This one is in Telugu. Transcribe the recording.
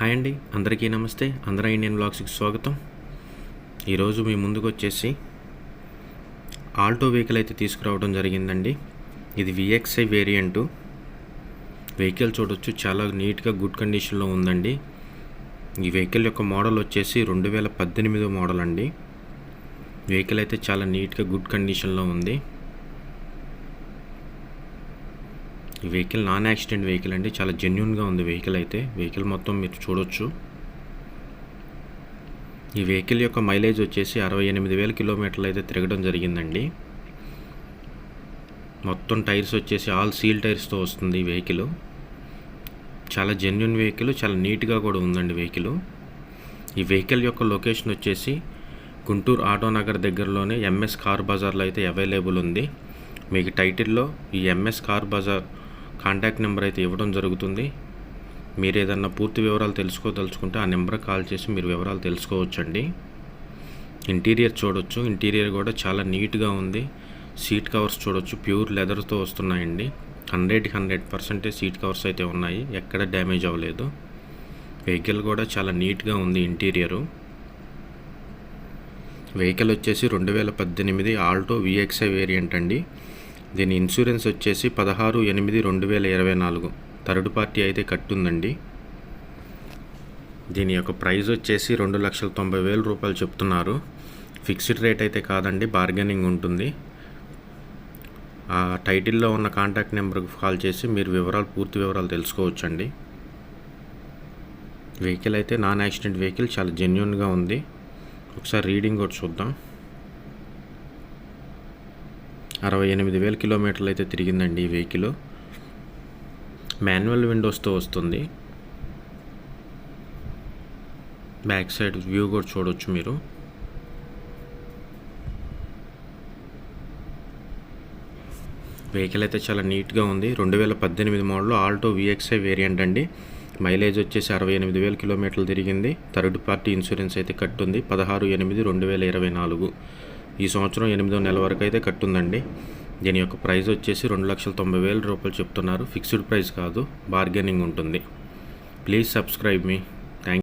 హాయ్ అండి అందరికీ నమస్తే. అందర ఇండియన్ బ్లాగ్స్కి స్వాగతం. ఈరోజు మీ ముందుకు వచ్చేసి ఆల్టో వెహికల్ అయితే తీసుకురావడం జరిగిందండి. ఇది విఎక్స్ఐ వేరియంటు వెహికల్ చూడొచ్చు చాలా నీట్గా గుడ్ కండిషన్లో ఉందండి. ఈ వెహికల్ యొక్క మోడల్ వచ్చేసి రెండు వేల పద్దెనిమిదో మోడల్ అండి. వెహికల్ అయితే చాలా నీట్గా గుడ్ కండిషన్లో ఉంది ఈ వెహికల్ నాన్ యాక్సిడెంట్ వెహికల్ అండి. చాలా జెన్యున్గా ఉంది వెహికల్ అయితే. వెహికల్ మొత్తం మీరు చూడొచ్చు. ఈ వెహికల్ యొక్క మైలేజ్ వచ్చేసి అరవై ఎనిమిది వేల కిలోమీటర్లు అయితే తిరగడం జరిగిందండి. మొత్తం టైర్స్ వచ్చేసి ఆల్ సీల్ టైర్స్తో వస్తుంది ఈ వెహికల్. చాలా జెన్యున్ వెహికల్ చాలా నీట్గా కూడా ఉందండి వెహికల్. ఈ వెహికల్ యొక్క లొకేషన్ వచ్చేసి గుంటూరు ఆటో నగర్ దగ్గరలోనే ఎంఎస్ కార్ బజార్లో అయితే అవైలబుల్ ఉంది. మీకు టైటిల్లో ఈ MS car bazaar contact number అయితే ఇవ్వడం జరుగుతుంది. మీరు ఏదన్నా పూర్తి వివరాలు తెలుసుకోదలుచుకుంటే ఆ నెంబర్కి కాల్ చేసి మీరు వివరాలు తెలుసుకోవచ్చండి. ఇంటీరియర్ చూడొచ్చు. ఇంటీరియర్ కూడా చాలా నీట్గా ఉంది. సీట్ కవర్స్ చూడొచ్చు. ప్యూర్ లెదర్తో వస్తున్నాయండి. హండ్రెడ్కి హండ్రెడ్ పర్సెంటేజ్ సీట్ కవర్స్ అయితే ఉన్నాయి. ఎక్కడ డ్యామేజ్ అవ్వలేదు. వెహికల్ కూడా చాలా నీట్గా ఉంది ఇంటీరియరు. వెహికల్ వచ్చేసి రెండు వేల పద్దెనిమిది ఆల్టో విఎక్స్ఐ వేరియంట్ అండి. దీని ఇన్సూరెన్స్ వచ్చేసి పదహారు ఎనిమిది రెండు వేల ఇరవై నాలుగు. థర్డ్ పార్టీ అయితే కట్టుందండి. దీని యొక్క ప్రైస్ వచ్చేసి రెండు లక్షల తొంభై వేల రూపాయలు చెప్తున్నారు. ఫిక్స్డ్ రేట్ అయితే కాదండి బార్గెనింగ్ ఉంటుంది. ఆ టైటిల్లో ఉన్న కాంటాక్ట్ నెంబర్కి కాల్ చేసి మీరు వివరాలు పూర్తి వివరాలు తెలుసుకోవచ్చండి. వెహికల్ అయితే నాన్ యాక్సిడెంట్ వెహికల్ చాలా జెన్యున్గా ఉంది. ఒకసారి రీడింగ్ కూడా చూద్దాం. అరవై ఎనిమిది వేల కిలోమీటర్లు అయితే తిరిగిందండి ఈ వెహికల్. మాన్యువల్ విండోస్తో వస్తుంది. బ్యాక్ సైడ్ వ్యూ కూడా చూడవచ్చు మీరు. వెహికల్ అయితే చాలా నీట్గా ఉంది. రెండు వేల పద్దెనిమిది మోడల్ ఆల్టో విఎక్స్ఐ వేరియంట్ అండి. మైలేజ్ వచ్చేసి అరవై ఎనిమిది వేల కిలోమీటర్లు తిరిగింది. థర్డ్ పార్టీ ఇన్సూరెన్స్ అయితే కట్టుంది. పదహారు ఎనిమిది రెండు వేల ఇరవై నాలుగు. ఈ సంవత్సరం ఎనిమిదో నెల వరకు అయితే కట్టుందండి. దీని యొక్క ప్రైస్ వచ్చేసి రెండు లక్షల తొంభై వేల రూపాయలు చెప్తున్నారు. ఫిక్స్డ్ ప్రైస్ కాదు బార్గెనింగ్ ఉంటుంది. Please subscribe me